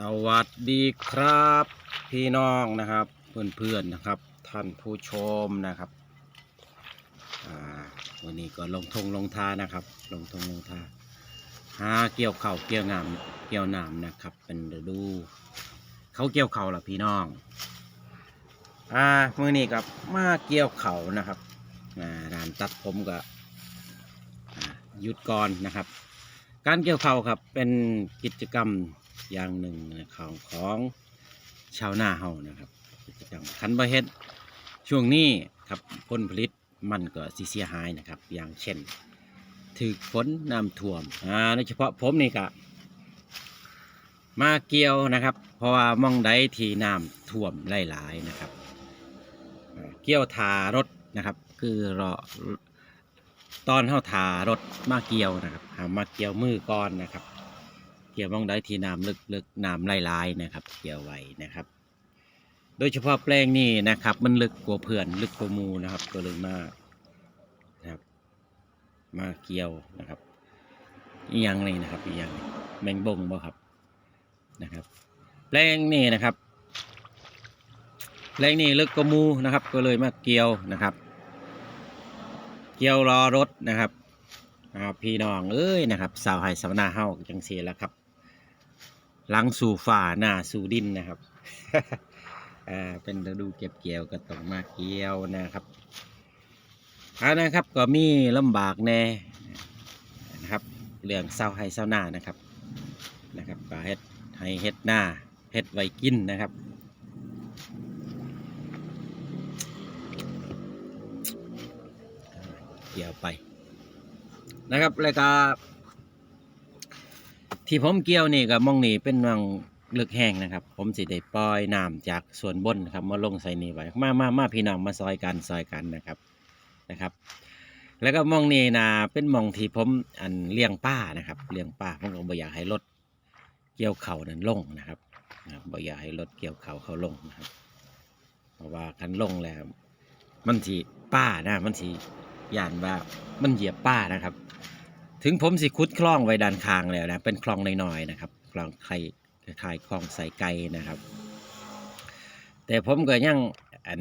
สวัสดีครับ พี่น้องนะครับเพื่อนๆนะครับ ท่านผู้ชมนะครับวันนี้ก็ลงทงลงทานะครับ ลงทงลงทาหาเกี่ยวเข่าเกี่ยวงามเกี่ยวหนามนะครับ เป็นฤดูเขาเกี่ยวเข่าวล่ะพี่น้องอ่ามื่อนี้กับมาเกี่ยวเข่านะครับอ่าร้านตัดผมก็อ่าหยุดก่อนนะครับ การเกี่ยวข้าวครับเป็นกิจกรรมอย่างหนึ่งของของชาวนาเฮานะครับกิจกรรมคันบ่เฮ็ดช่วงนี้ครับผลผลิตมันก็สิเสียหายนะครับ อย่างเช่นถือฝนน้ำท่วมอ่าโดยเฉพาะผมนี่ก็มาเกี่ยวนะครับ เพราะว่ามองใดที่น้ำท่วมหลายๆนะครับ เกี่ยวทารถนะครับ คือรอ ตอนเข้าถารถมาเกี่ยวนะครับหามาเกี่ยวมือก่อนนะครับ เกี่ยวมองได้ที่น้ำลึกๆน้ำลายๆนะครับ เกี่ยวไว้นะครับ โดยเฉพาะแปลงนี้นะครับ มันลึกกว่าเพื่อนลึกกว่ามูนะครับ ก็เลยมานะครับ มาเกี่ยวนะครับอียังนี่นะครับอียังแมงบงบ่ครับนะครับ แปลงนี้นะครับแปลงนี้ลึกกว่ามูนะครับ ก็เลยมาเกี่ยวนะครับ เกี่ยวรอรถนะครับอาพี่น้องเอ้ยนะครับ สาวไห้สาวนาเฮาจังเสียแล้วครับ หลังสู่ฝ่าหน้าสู่ดินนะครับอ่าเป็นฤดูเก็บเกี่ยวก็ต้องมาเกี่ยวนะครับอันนะครับก็มีลำบากแน่นะครับ เรื่องเศร้าให้เศร้าหน้านะครับนะครับก็เฮ็ดให้เฮ็ดหน้าเฮ็ดไว้กินนะครับ เกี่ยวไป นะครับแล้วก็ที่ผมเกี่ยวนี่กับมองนี่เป็นวังเลือกแห้งนะครับ ผมสิได้ปล่อยน้ำจากส่วนบนครับมาลงใส่นี่ไว้มามามาพี่น้องมาซอยกันซอยกันนะครับนะครับ แล้วก็มองนี่นะเป็นมองที่ผมอันเลี้ยงป้านะครับเลี้ยงป้าผมก็บ่อยากให้รถเกี่ยวเข่านั้นลงนะครับนะครับบ่อยากให้รถเกี่ยวเข่าเขาลงนะครับ เพราะว่าคันลงแล้ว มันสีป้านะมันสี ย่านว่ามันเหยียบป้านะครับ ถึงผมสิคุดคล่องไว้ด้านข้างแล้วนะเป็นคลองน้อยๆนะครับคลองไข่คล้ายคลองใส่ไก่นะครับ แต่ผมก็ยังอัน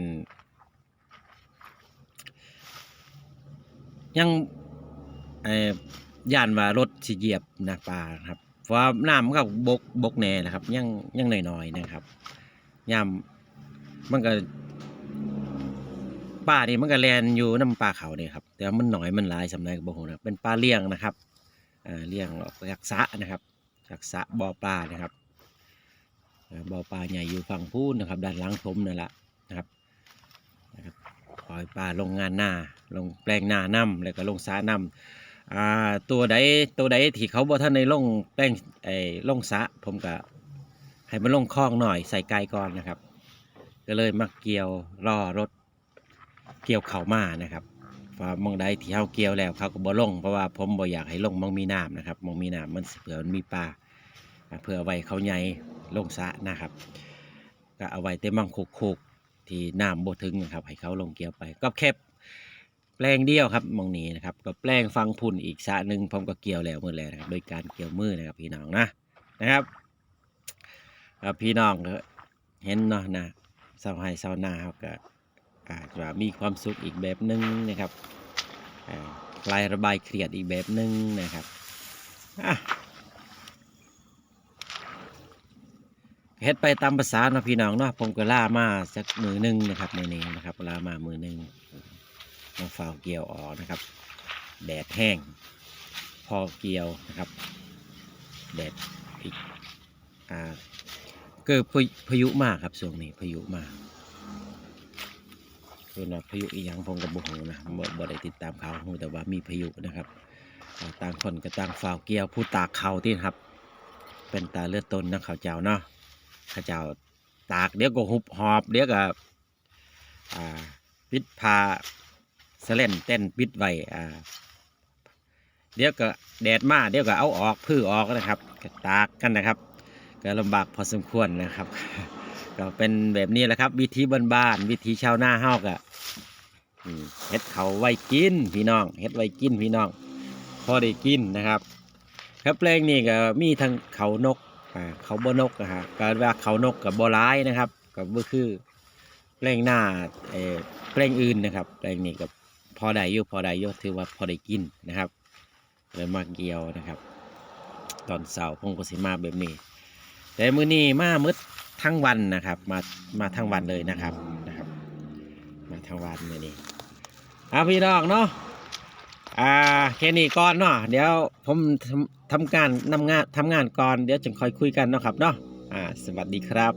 ยังเอ่อย่านว่ารถสิเหยียบนะปลาครับเพราะน้ำมันก็บกบกแน่นะครับ ยังยังน้อยๆนะครับย่ำมันก็ ป่านี่มันก็แลนอยู่น้ำปลาเขาเนี่ยครับแต่ว่ามันหน่อยมันหลายสำนักบ่ฮู้นะเป็นปลาเลี้ยงนะครับอ่าเลี้ยงจากสะนะครับจากสะบ่อปลานะครับบ่อปลาใหญ่อยู่ฝั่งพูนนะครับ ด้านหลังผมนั่นแหละนะครับนะครับปล่อยปลาลงงานหน้าลงแปลงหน้าน้ำแล้วก็ลงสระน้ำอ่าตัวใดตัวใดที่เขาบ่ท่านในลงแป้งไอ้ลงสะผมก็ให้มันลงคลองหน่อยใส่ไก่ก่อนนะครับ ก็เลยมาเกี่ยวรอรถ เกี่ยวเข่ามานะครับว่ามองใดที่เฮาเกี่ยวแล้วเขาก็บ่ลงเพราะว่าผมบ่อยากให้ลงมองมีน้ำนะครับมองมีน้ำมันเผื่อมันมีปลาเผื่อเอาไว้เขาใหญ่ลงสะนะครับก็เอาไว้เต็มมังคุกคุกที่น้ำบ่ถึงนะครับ ให้เขาลงเกี่ยวไป ก็แคบแปลงเดียวครับมองนี้นะครับ ก็แปลงฟังพุ่นอีกสะหนึ่งผมก็เกี่ยวแล้วมือแล้วนะครับ โดยการเกี่ยวมือนะครับพี่น้องนะนะครับพี่น้องเห็นเนาะนะเสาไห้เสาหน้าเขาก็ อาจจะมีความสุขอีกแบบหนึ่งนะครับคลายระบายเครียดอีกแบบหนึ่งนะครับเฮ็ดไปตามภาษาเนาะพี่น้องเนาะผมก็ล่ามาสักมือหนึ่งนะครับมือนี้นะครับล่ามามือหนึ่งมาฝ่าเกี่ยวออกนะครับ แดดแห้ง พอเกี่ยวนะครับ แดดอีกอ่าเกิดพายุมากครับช่วงนี้พายุมาก คือนะพายุอีหยังผมกับบุหูนะบ่บ่ได้ติดตามข่าวหูแต่ว่ามีพายุนะครับต่างคนก็ต่างฝ่าวเกี่ยวผู้ตากเขาที่ครับ เป็นตาเลือดต้นนะเขาวเจ้าเนาะเขาวเจ้าตากเดี๋ยวก็หุบหอบเดี๋ยวก็ปิดผ้าสเล่นเต้นปิดไว้เดี๋ยวก็แดดมาเดี๋ยวก็เอาออกพื้อออกนะครับตากกันนะครับ ก็ลำบากพอสมควรนะครับ ก็เป็นแบบนี้แหละครับ วิธีบ้านๆวิธีชาวนาเฮากะเฮ็ดเขาไว้กินพี่น้องเฮ็ดไว้กินพี่น้อง พอได้กินนะครับ ครับแปลงนี้ก็มีทั้งเขานกอ่าเขาบ่นกนะฮะการว่าเขานกกับบ่ร้ายนะครับกับบ่คือแปลงหน้าเออแปลงอื่นนะครับแปลงนี้กับพอได้อยู่พอได้อยู่ถือว่าพอได้กินนะครับเลยมาเกี่ยวนะครับ ตอนเสาร์ผมก็สิมาแบบนี้แต่มื้อนี้มามืด ทั้งวันนะครับ มามาทั้งวันเลยนะครับนะครับ มาทั้งวันเลยนี่เอาพี่น้องเนาะอ่าแค่นี้ก่อนเนาะเดี๋ยวผมทำทำการนำงานทำงานก่อนเดี๋ยวจึงค่อยคุยกันเนาะครับเนาะอ่าสวัสดีครับ